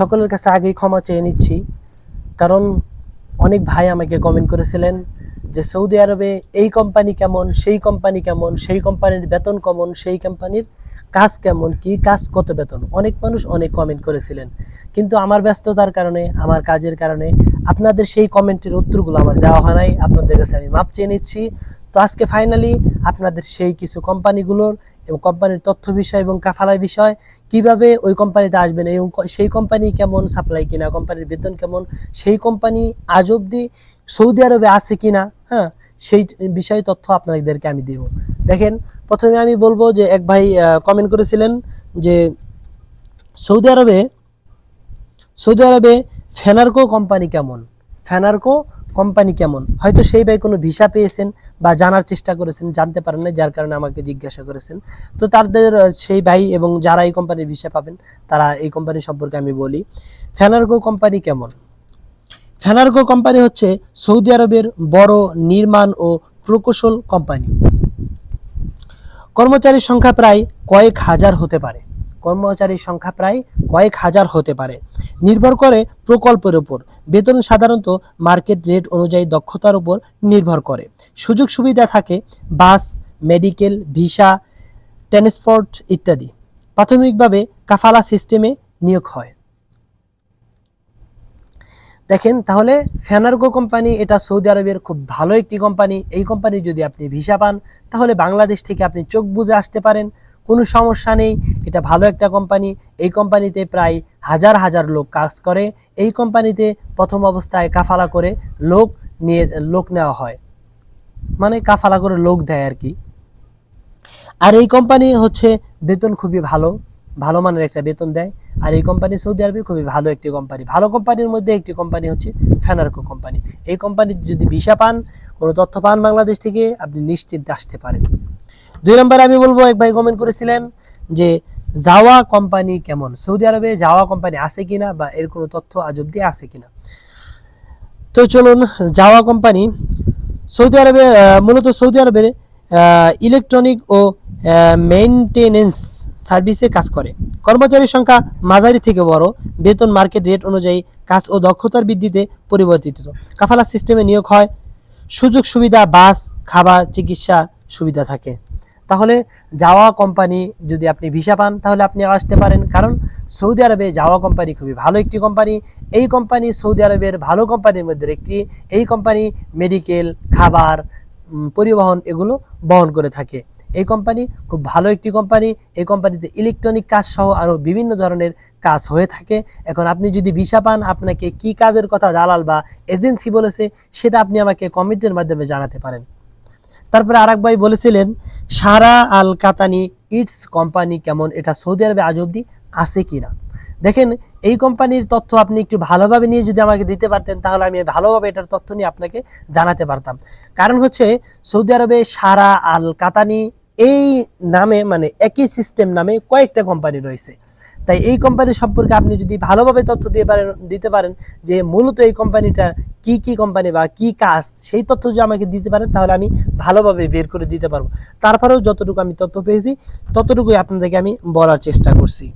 সকলের কাছে আগেই ক্ষমা চেয়ে নিচ্ছি। কারণ অনেক ভাই আমাকে কমেন্ট করেছিলেন যে সৌদি আরবে এই কোম্পানি কেমন, সেই কোম্পানি কেমন, সেই কোম্পানির বেতন কেমন, সেই কোম্পানির কাজ কেমন, কি কাজ, কত বেতন। অনেক মানুষ অনেক কমেন্ট করেছিলেন। কিন্তু আমার ব্যস্ততার কারণে, আমার কাজের কারণে আপনাদের সেই কমেন্টের উত্তরগুলো আমার দেওয়া হয় নাই। আপনাদের কাছে আমি মাপ চেয়ে নিচ্ছি। তো আজকে ফাইনালি আপনাদের সেই কিছু কোম্পানিগুলোর এবং কোম্পানির তথ্য বিষয় এবং কাফালা বিষয় কীভাবে ওই কোম্পানিতে আসবেন এবং সেই কোম্পানি কেমন সাপ্লাই কিনা, কোম্পানির বেতন কেমন, সেই কোম্পানি আজ অব্দি সৌদি আরবে আছে কিনা হ্যাঁ সেই বিষয়ে তথ্য আপনাদেরকে আমি দিব। দেখেন, প্রথমে আমি বলব যে এক ভাই কমেন্ট করেছিলেন যে সৌদি আরবে সৌদি আরবে ফেনার্কো কোম্পানি কেমন? ফেনার্কো কোম্পানি কেমন? হয়তো সেই ভাই কোনো ভিসা পেয়েছেন বা জানার চেষ্টা করেছেন, জানতে পারেন না যার কারণে আমাকে জিজ্ঞাসা করেছেন। তো তাদের সেই ভাই এবং যারা এই কোম্পানির ভিসা পাবেন, তারা এই কোম্পানি সম্পর্কে আমি বলি। ফেনার্কো কোম্পানি কেমন? ফেনার্কো কোম্পানি হচ্ছে সৌদি আরবের বড় নির্মাণ ও প্রকৌশল কোম্পানি। কর্মচারীর সংখ্যা প্রায় কয়েক হাজার হতে পারে। কর্মচারীর সংখ্যা প্রায় কয়েক হাজার হতে পারে। নির্ভর করে প্রকল্পের উপর। বেতন সাধারণত মার্কেট রেট অনুযায়ী দক্ষতার উপর নির্ভর করে। সুযোগ সুবিধা থাকে, বাস, মেডিকেল, ভিসা ট্রান্সপোর্ট ইত্যাদি। প্রাথমিকভাবে কাফালা সিস্টেমে নিয়োগ হয়। দেখেন, তাহলে ফেনার্গো কোম্পানি এটা সৌদি আরবের খুব ভালো একটি কোম্পানি। এই কোম্পানি যদি আপনি ভিসা পান, তাহলে বাংলাদেশ থেকে আপনি চোখ বুজে আসতে পারেন। কোনো সমস্যা নেই, এটা ভালো একটা কোম্পানি এই কোম্পানিতে প্রায় হাজার হাজার লোক কাজ করে, এই কোম্পানিতে প্রথম অবস্থায় কাফালা করে লোক নিয়ে, লোক নেওয়া হয়। মানে কাফালা করে লোক দেয় আর কি। আর এই কোম্পানি হচ্ছে বেতন খুবই ভালো ভালো মানের একটা বেতন দেয়। আর এই কোম্পানি সৌদি আরবে খুবই ভালো একটি কোম্পানি ভালো কোম্পানির মধ্যে একটি কোম্পানি হচ্ছে ফেনার্কো কোম্পানি এই কোম্পানি যদি ভিসা পান, কোনো তথ্য পান বাংলাদেশ থেকে, আপনি নিশ্চিন্তে আসতে পারেন। দুই নম্বরে আমি বলব, এক ভাই কমেন্ট করেছিলেন যে জাওয়া কোম্পানি কেমন? সৌদি আরবে জাওয়া কোম্পানি আছে কিনা বা এর কোনো তথ্য আজ অব্দি আছে কিনা? তো চলুন জাওয়া কোম্পানি সৌদি আরবে মূলত সৌদি আরবের ইলেকট্রনিক ও মেইনটেনেন্স সার্ভিসে কাজ করে। কর্মচারীর সংখ্যা মাঝারি থেকে বড়, বেতন মার্কেট রেট অনুযায়ী কাজ ও দক্ষতার বৃদ্ধিতে পরিবর্তিত। কাফালা সিস্টেমে নিয়োগ হয়, সুযোগ সুবিধা, বাস, খাবার, চিকিৎসা সুবিধা থাকে। তাহলে যাওয়া কোম্পানি যদি আপনি ভিসা পান, তাহলে আপনি আসতে পারেন। কারণ সৌদি আরবে যাওয়া কোম্পানি খুবই ভালো একটি কোম্পানি এই কোম্পানি সৌদি আরবের ভালো কোম্পানির মধ্যে একটি। এই কোম্পানি মেডিকেল খাবার পরিবহন এগুলো বহন করে থাকে। এই কোম্পানি খুব ভালো একটি কোম্পানি এই কোম্পানিতে ইলেকট্রনিক কাজ সহ আরও বিভিন্ন ধরনের কাজ হয়ে থাকে। এখন আপনি যদি ভিসা পান, আপনাকে কি কাজের কথা দালাল বা এজেন্সি বলেছে, সেটা আপনি আমাকে কমেন্টের মাধ্যমে জানাতে পারেন। তারপরে আরেক ভাই বলেছিলেন, সারা আল কাতানি ইটস কোম্পানি কেমন? এটা সৌদি আরবে আজ অব্দি আছে কিনা? দেখেন, এই কোম্পানির তথ্য আপনি একটু ভালোভাবে নিয়ে যদি আমাকে দিতে পারতেন, তাহলে আমি ভালোভাবে এটার তথ্য নিয়ে আপনাকে জানাতে পারতাম। কারণ হচ্ছে, সৌদি আরবে সারা আল কাতানি এই নামে মানে একই সিস্টেম নামে কয়েকটা কোম্পানি রয়েছে। তাই এই কোম্পানি সম্পর্কে আপনি যদি ভালোভাবে তথ্য দিয়ে পারেন, দিতে পারেন যে মূলত এই কোম্পানিটা কি কি কোম্পানি বা কি কাজ, সেই তথ্য যদি আমাকে দিতে পারেন, তাহলে আমি ভালোভাবে বের করে দিতে পারব। তারপরেও যতটুকু আমি তথ্য পেয়েছি, ততটুকুই আপনাদেরকে আমি বলার চেষ্টা করছি।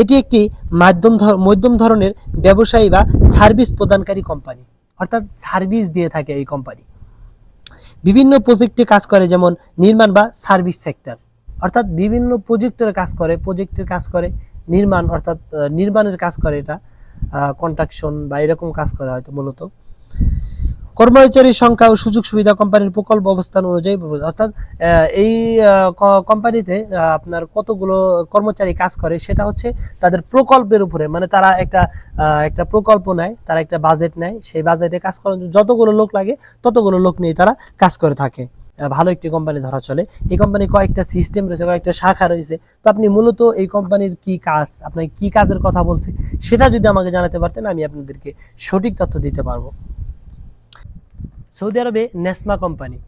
এটি একটি মাধ্যম মধ্যম ধরনের ব্যবসায়ী বা সার্ভিস প্রদানকারী কোম্পানি অর্থাৎ সার্ভিস দিয়ে থাকে এই কোম্পানি বিভিন্ন প্রজেক্টে কাজ করে, যেমন নির্মাণ বা সার্ভিস সেক্টর অর্থাৎ বিভিন্ন প্রজেক্টের কাজ করে প্রজেক্টের কাজ করে নির্মাণ অর্থাৎ নির্মাণের কাজ করে এটা কন্ট্রাকশন বা এরকম কাজ করে হয়তো মূলত। কর্মচারীর সংখ্যা ও সুযোগ সুবিধা কোম্পানির প্রকল্প অবস্থান অনুযায়ী অর্থাৎ এই কোম্পানিতে আপনার কতগুলো কর্মচারী কাজ করে সেটা হচ্ছে তাদের প্রকল্পের উপরে। মানে তারা একটা একটা প্রকল্প নেয়, তারা একটা বাজেট নেয়, সেই বাজেটে কাজ করার জন্য যতগুলো লোক লাগে, ততগুলো লোক নিয়ে তারা কাজ করে থাকে। ভালো একটি কোম্পানি ধরা চলে। এই কোম্পানির কয়েকটা সিস্টেম রয়েছে, কয়েকটা শাখা রয়েছে। তো আপনি মূলত এই কোম্পানির কি কাজ আপনার কি কাজের কথা বলছে, সেটা যদি আমাকে জানাতে পারতেন, আমি আপনাদেরকে সঠিক তথ্য দিতে পারব। সৌদি আরবে নেসমা কোম্পানি।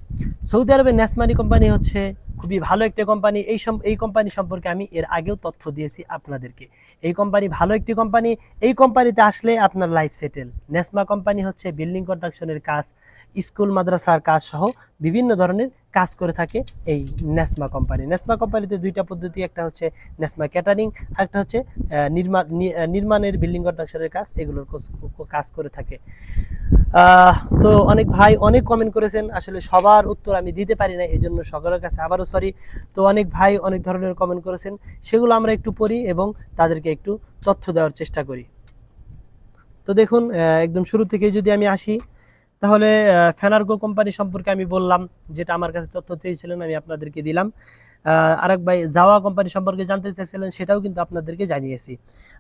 সৌদি আরবে নেসমানি কোম্পানি হচ্ছে খুবই ভালো একটি কোম্পানি। এই এই কোম্পানি সম্পর্কে আমি এর আগেও তথ্য দিয়েছি আপনাদেরকে। এই কোম্পানি ভালো একটি কোম্পানি। এই কোম্পানিতে আসলে আপনার লাইফ সেটেল নেসমা কোম্পানি হচ্ছে বিল্ডিং কনস্ট্রাকশনের কাজ স্কুল মাদ্রাসার কাজ সহ বিভিন্ন ধরনের কাজ করে থাকে এই নেসমা কোম্পানি। নেসমা কোম্পানিতে দুইটা পদ্ধতি, একটা হচ্ছে নেসমা ক্যাটারিং আর একটা হচ্ছে নির্মাণ নির্মাণের বিল্ডিং কনস্ট্রাকশনের কাজ, এগুলোর কাজ করে থাকে। তো অনেক ভাই অনেক কমেন্ট করেছেন, আসলে সবার উত্তর আমি দিতে পারি না এই জন্য সকলের কাছে আবারও সরি তো অনেক ভাই অনেক ধরনের কমেন্ট করেছেন, সেগুলো আমরা একটু পড়ি এবং তাদেরকে একটু তথ্য দেওয়ার চেষ্টা করি। তো দেখুন একদম শুরু থেকে যদি আমি আসি, তাহলে ফেনার্গো কোম্পানি সম্পর্কে আমি বললাম, যেটা আমার কাছে তথ্য চেয়েছিলেন, আমি আপনাদেরকে দিলাম। আরেক ভাই জাওয়া কোম্পানি সম্পর্কে জানতে চাইছিলেন সেটাও কিন্তু আপনাদেরকে জানিয়েছি।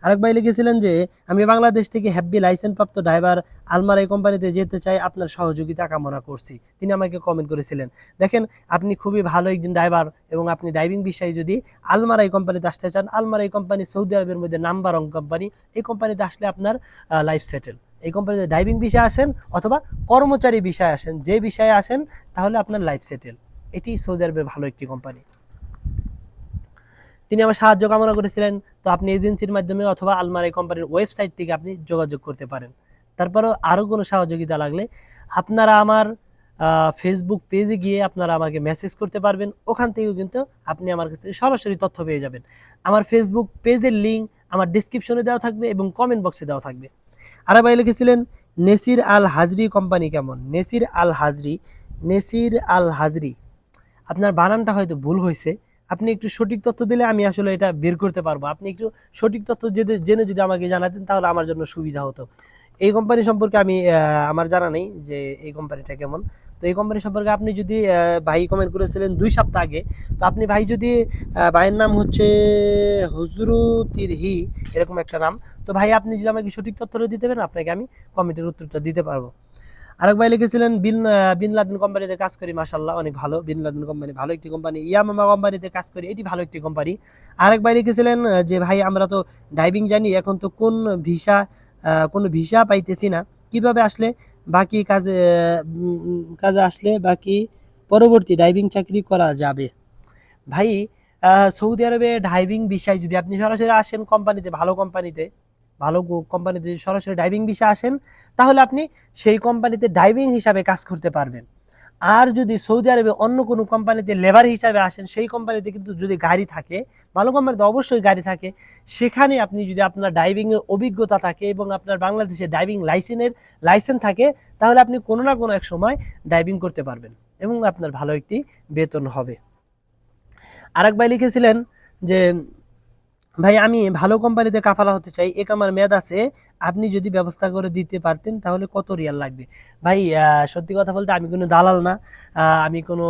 আরেক ভাই লিখেছিলেন যে, আমি বাংলাদেশ থেকে হ্যাপি লাইসেন্স প্রাপ্ত ড্রাইভার আলমারাই কোম্পানিতে যেতে চাই, আপনার সহযোগিতা কামনা করছি। তিনি আমাকে কমেন্ট করেছিলেন। দেখেন, আপনি খুবই ভালো একজন ড্রাইভার এবং আপনি ড্রাইভিং বিষয়ে যদি আলমারাই কোম্পানিতে আসতে চান আলমারাই কোম্পানি সৌদি আরবের মধ্যে নাম্বার ওয়ান কোম্পানি এই কোম্পানিতে আসলে আপনার লাইফ সেটেল এই কোম্পানিতে ড্রাইভিং বিষয়ে আসেন অথবা কর্মচারী বিষয়ে আসেন, যে বিষয়ে আসেন, তাহলে আপনার লাইফ সেটেল এটি সৌদি আরবের ভালো একটি কোম্পানি তিনি আমার সাহায্য কামনা করেছিলেন। তো আপনি এজেন্সির মাধ্যমে অথবা আলমারি কোম্পানির ওয়েবসাইট থেকে আপনি যোগাযোগ করতে পারেন। তারপরেও আরও কোনো সহযোগিতা লাগলে আপনারা আমার ফেসবুক পেজে গিয়ে আপনারা আমাকে মেসেজ করতে পারবেন। ওখান থেকেও কিন্তু আপনি আমার কাছ থেকে সরাসরি তথ্য পেয়ে যাবেন। আমার ফেসবুক পেজের লিঙ্ক আমার ডিসক্রিপশনে দেওয়া থাকবে এবং কমেন্ট বক্সে দেওয়া থাকবে। আরে ভাই লিখেছিলেন, নেসির আল হাজরি কোম্পানি কেমন? Nasir Al Hajri, Nasir Al Hajri. আপনার বানানটা হয়তো ভুল হয়েছে। আপনি একটু সঠিক তথ্য দিলে আমি আসলে এটা বের করতে পারব। আপনি একটু সঠিক তথ্য জেনে জেনে যদি আমাকে জানাতেন, তাহলে আমার জন্য সুবিধা হতো। এই কোম্পানি সম্পর্কে আমি আমার জানা নেই যে এই কোম্পানিটা কেমন। তো এই কোম্পানি সম্পর্কে আপনি যদি ভাই কমেন্ট করেছিলেন দুই সপ্তাহ আগে, তো আপনি ভাই যদি ভাইয়ের নাম হচ্ছে হজরুতিরহি এরকম একটা নাম, তো ভাই আপনি যদি আমাকে সঠিক তথ্যটা দিতে পারেন, আপনাকে আমি কমেন্টের উত্তরটা দিতে পারব। আরেক ভাই লিখেছিলেন, বিন বিন লাদেন কোম্পানিতে কাজ করি মাসাল্লাহ অনেক ভালো। বিন লাদেন কোম্পানি ভালো একটি কোম্পানি। ইয়ামামা কোম্পানিতে কাজ করি, এটি ভালো একটি কোম্পানি। আরেক ভাই লিখেছিলেন যে, ভাই, আমরা তো ড্রাইভিং জানি, এখন তো কোন ভিসা কোনো ভিসা পাইতেছি না। কীভাবে আসলে বাকি কাজে কাজে আসলে বাকি পরবর্তী ড্রাইভিং চাকরি করা যাবে? ভাই সৌদি আরবে ড্রাইভিং বিষয় যদি আপনি সরাসরি আসেন কোম্পানিতে, ভালো কোম্পানিতে ভালো কোম্পানিতে যদি সরাসরি ডাইভিং বিষয়ে আসেন, তাহলে আপনি সেই কোম্পানিতে ডাইভিং হিসাবে কাজ করতে পারবেন। আর যদি সৌদি আরবে অন্য কোনো কোম্পানিতে লেবার হিসাবে আসেন, সেই কোম্পানিতে কিন্তু যদি গাড়ি থাকে, ভালো কোম্পানিতে অবশ্যই গাড়ি থাকে, সেখানে আপনি যদি আপনার ডাইভিংয়ের অভিজ্ঞতা থাকে এবং আপনার বাংলাদেশে ডাইভিং লাইসেন্সের লাইসেন্স থাকে, তাহলে আপনি কোনো না কোনো এক সময় ডাইভিং করতে পারবেন এবং আপনার ভালো একটি বেতন হবে। আরেক ভাই লিখেছিলেন যে ভাই, আমি ভালো কোম্পানিতে কাফালা হতে চাই, এক আমার মেয়াদ আছে, আপনি যদি ব্যবস্থা করে দিতে পারতেন, তাহলে কত রিয়াল লাগবে? ভাই সত্যি কথা বলতে আমি কোনো দালাল না আমি কোনো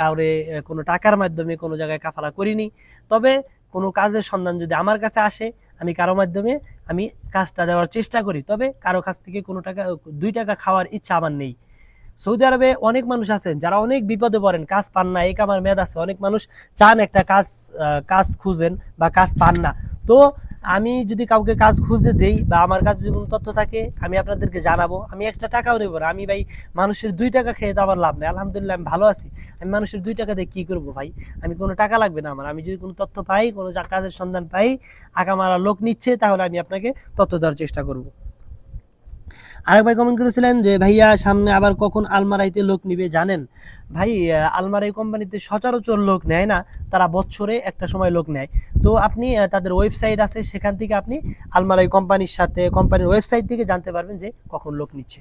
কাউরে কোনো টাকার মাধ্যমে কোনো জায়গায় কাফালা করিনি। তবে কোনো কাজের সন্ধান যদি আমার কাছে আসে, আমি কারও মাধ্যমে আমি কাজটা দেওয়ার চেষ্টা করি। তবে কারও কাছ থেকে কোনো টাকা, দুই টাকা খাওয়ার ইচ্ছা আমার নেই। সৌদি আরবে অনেক মানুষ আছেন যারা অনেক বিপদে পড়েন, কাজ পান না, এই কামার মেয়াদ আছে, অনেক মানুষ চান একটা কাজ কাজ খুঁজেন বা কাজ পান না। তো আমি যদি কাউকে কাজ খুঁজে দেই বা আমার কাছে যদি কোনো তথ্য থাকে, আমি আপনাদেরকে জানাব। আমি একটা টাকাও নেব না। আমি ভাই মানুষের দুই টাকা খেয়ে তো আমার লাভ নেই। আলহামদুলিল্লাহ, আমি ভালো আছি। আমি মানুষের দুই টাকা দিয়ে কী করব ভাই? আমি কোনো টাকা লাগবে না আমার। আমি যদি কোনো তথ্য পাই, কোনো কাজের সন্ধান পাই আঁকা মারা লোক নিচ্ছে, তাহলে আমি আপনাকে তথ্য দেওয়ার চেষ্টা করব। আরেক ভাই কমেন্ট করেছিলেন যে, ভাইয়া, সামনে আবার কখন আলমারাইতে লোক নিবে জানেন? ভাই আলমারাই কোম্পানিতে সচরাচর লোক নেয় না, তারা বছরে একটা সময় লোক নেয়। তো আপনি তাদের ওয়েবসাইট আছে, সেখান থেকে আপনি আলমারাই কোম্পানির সাথে কোম্পানির ওয়েবসাইট থেকে জানতে পারবেন যে কখন লোক নিচ্ছে।